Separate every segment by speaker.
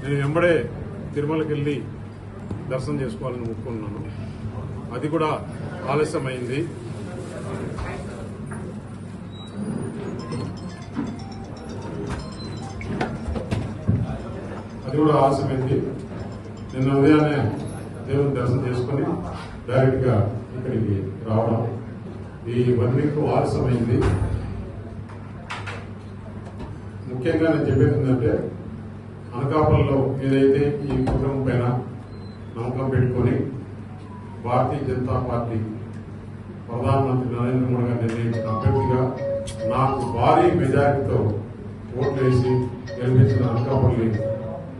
Speaker 1: నేను వెంబడే తిరుమలకి వెళ్ళి దర్శనం చేసుకోవాలని మొక్కుకున్నాను అది కూడా ఆలస్యమైంది. అది కూడా ఆలస్యమైంది. నిన్న ఉదయాన్నే దేవుని దర్శనం చేసుకొని డైరెక్ట్గా ఇక్కడికి రావడం ఈ వన్ వీక్ ఆలస్యమైంది. ముఖ్యంగా నేను చెప్పేది ఏంటంటే అనకాపల్లిలో ఏదైతే ఈ కుటుంబం పైన నమ్మకం పెట్టుకొని భారతీయ జనతా పార్టీ ప్రధానమంత్రి నరేంద్ర మోడీ గారు నిర్ణయించిన అభ్యర్థిగా నాకు భారీ మెజారిటీతో ఓట్లు వేసి గెలిపించిన అనకాపల్లి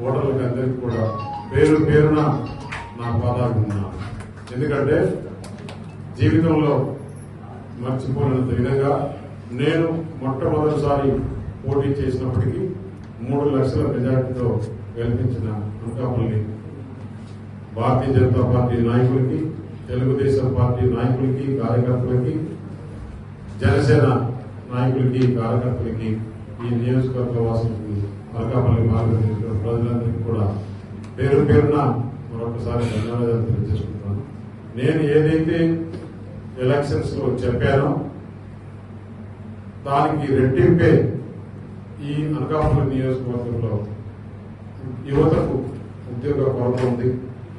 Speaker 1: ఓటర్లకు అందరికీ కూడా పేరు పేరున నా పాదాలు ఎందుకంటే జీవితంలో మర్చిపోలేనంత విధంగా నేను మొట్టమొదటిసారి పోటీ చేసినప్పటికీ మూడు లక్షల మెజార్టీతో గెలిపించిన అనకాపల్లి భారతీయ జనతా పార్టీ నాయకులకి తెలుగుదేశం పార్టీ నాయకులకి కార్యకర్తలకి జనసేన నాయకులకి కార్యకర్తలకి ఈ నియోజకవర్గ వాసులకి అనకాపల్లి మార్గదర్శక ప్రజలందరికీ కూడా పేరు పేరున మరొకసారి ధన్యవాదాలు తెలియజేసుకుంటున్నాను. నేను ఏదైతే ఎలక్షన్స్లో చెప్పానో దానికి రెట్టింపే ఈ అనకాపల్లి నియోజకవర్గంలో యువతకు ఉద్యోగ కొరత ఉంది.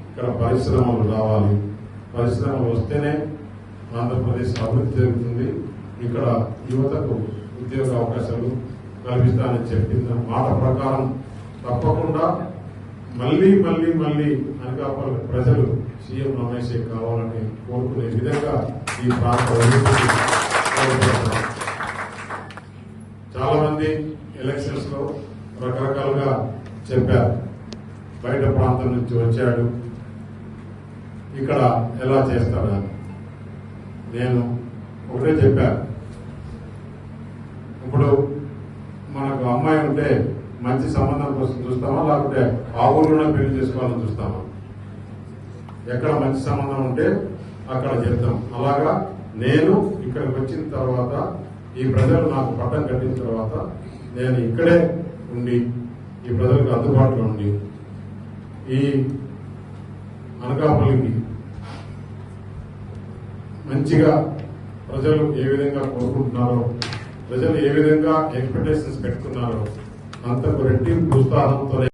Speaker 1: ఇక్కడ పరిశ్రమలు రావాలి. పరిశ్రమలు వస్తేనే ఆంధ్రప్రదేశ్ అభివృద్ధి జరుగుతుంది. ఇక్కడ యువతకు ఉద్యోగ అవకాశాలు కల్పిస్తానని చెప్పిన మాట ప్రకారం తప్పకుండా మళ్ళీ మళ్ళీ మళ్ళీ అనకాపల్లి ప్రజలు సీఎం రమేష్ కావాలని కోరుకునే విధంగా ఈ ప్రాంత చాలా మంది ఎలక్షన్స్లో రకరకాలుగా చెప్పారు. బయట ప్రాంతం నుంచి వచ్చాడు. ఇక్కడ ఎలా చేస్తాడా నేను ఒకటే చెప్పాను ఇప్పుడు మనకు అమ్మాయి ఉంటే మంచి సంబంధం కోసం చూస్తామా? లేకపోతే ఆ ఊరిలోనే పెళ్ళి చేసుకోవాలని చూస్తామా? ఎక్కడ మంచి సంబంధం ఉంటే అక్కడ చెప్తాం అలాగా నేను ఇక్కడికి వచ్చిన తర్వాత ఈ ప్రజలు నాకు పట్టం కట్టిన తర్వాత నేను ఇక్కడే ఉండి ఈ ప్రజలకు అందుబాటులో ఉండి ఈ అనకాపల్లికి మంచిగా ప్రజలు ఏ విధంగా కోరుకుంటున్నారో ప్రజలు ఏ విధంగా ఎక్స్పెక్టేషన్స్ పెట్టుకున్నారో అంతకు రెట్టి ఉత్సాహంతో